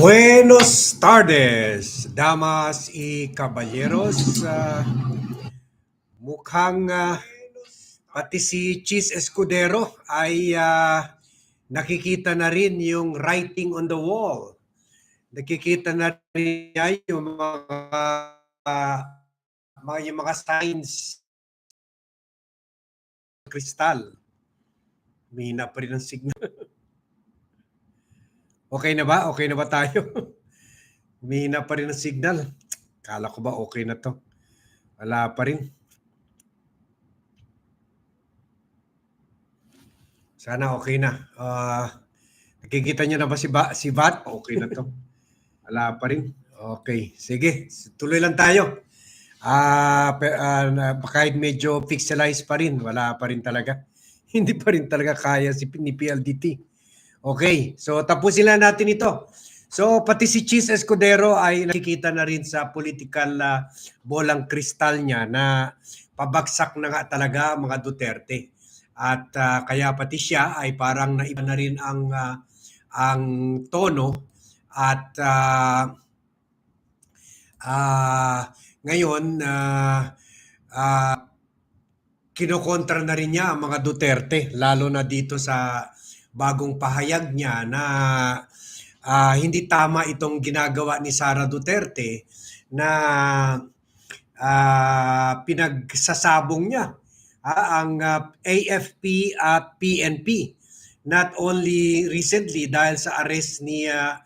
Buenos tardes, damas y caballeros. Ah, mukhang ah, pati si Cheese Escudero ay ah, nakikita na rin yung writing on the wall. Nakikita na rin yung mga, ah, mga, yung mga signs kristal. Mahina pa rin ang signal. Okay na ba? Okay na ba tayo? Humihina pa rin ang signal. Kala ko ba okay na to? Wala pa rin. Sana okay na. Ah, nakikita niyo na ba si, ba, si Vat? Okay na to. Wala pa rin. Okay. Sige. Tuloy lang tayo. Ah, ah, na- kahit medyo pixelized pa rin, wala pa rin talaga. Hindi pa rin talaga kaya si ni PLDT. Okay, so tapusin na natin ito. So pati si Cheese Escudero ay nakikita na rin sa political ah, bolang kristal niya na pabagsak na nga talaga mga Duterte. At ah, kaya pati siya ay parang naiba na rin ang ah, ang tono at ah, ah, ngayon ah, ah, kinokontra na rin niya ang mga Duterte lalo na dito sa bagong pahayag niya na ah, hindi tama itong ginagawa ni Sara Duterte na ah, pinagsasabong niya ah, ang ah, AFP at PNP not only recently dahil sa arrest ni ah,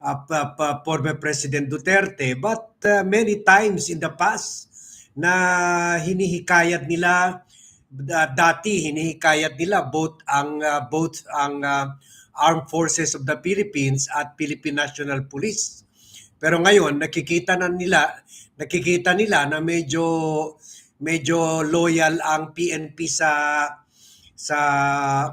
pa- pa- former President Duterte but ah, many times in the past na hinihikayat nila da- dati hinihikayat nila both ang uh, both ang uh, Armed Forces of the Philippines at Philippine National Police. Pero ngayon nakikita na nila nakikita nila na medyo medyo loyal ang PNP sa sa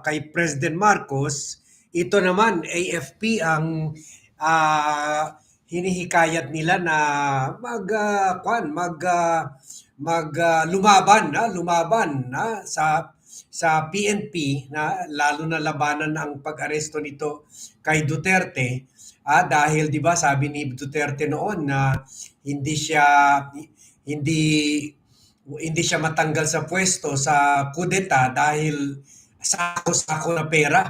kay President Marcos. Ito naman AFP ang ah, hinihikayat nila na mag ah, kwan, mag ah, mag ah, lumaban na lumaban na sa sa PNP na lalo na labanan ang pag-aresto nito kay Duterte. Ah, dahil 'di ba sabi ni Duterte noon na hindi siya hindi hindi siya matanggal sa pwesto sa kudeta dahil sako-sako na pera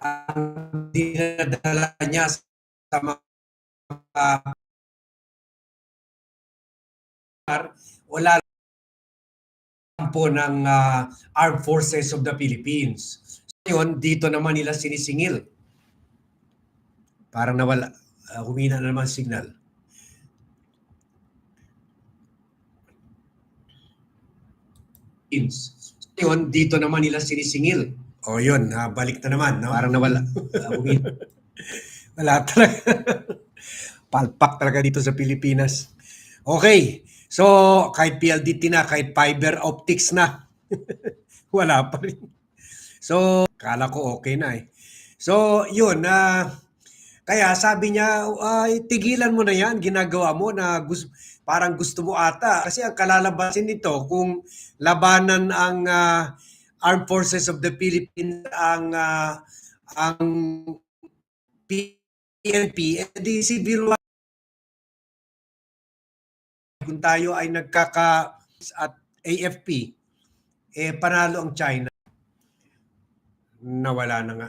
ang dinadala niya sa mga wala po ng ah, Armed Forces of the Philippines. Ngayon, dito naman nila sinisingil. Parang nawala, ah, humina na naman signal. Ngayon, dito naman nila sinisingil. O yun, ah, balik na naman. No? Parang nawala. Humina. Wala talaga. Palpak talaga dito sa Pilipinas. Okay. So, kahit PLDT na, kahit fiber optics na, wala pa rin. So, kala ko okay na eh. So, yun. na kaya sabi niya, ay, tigilan mo na yan, ginagawa mo na gusto, parang gusto mo ata. Kasi ang kalalabasin nito, kung labanan ang ah, Armed Forces of the Philippines, ang ah, ang PNP, eh di civil war. Kung tayo ay nagkaka at AFP, eh panalo ang China. Nawala na nga.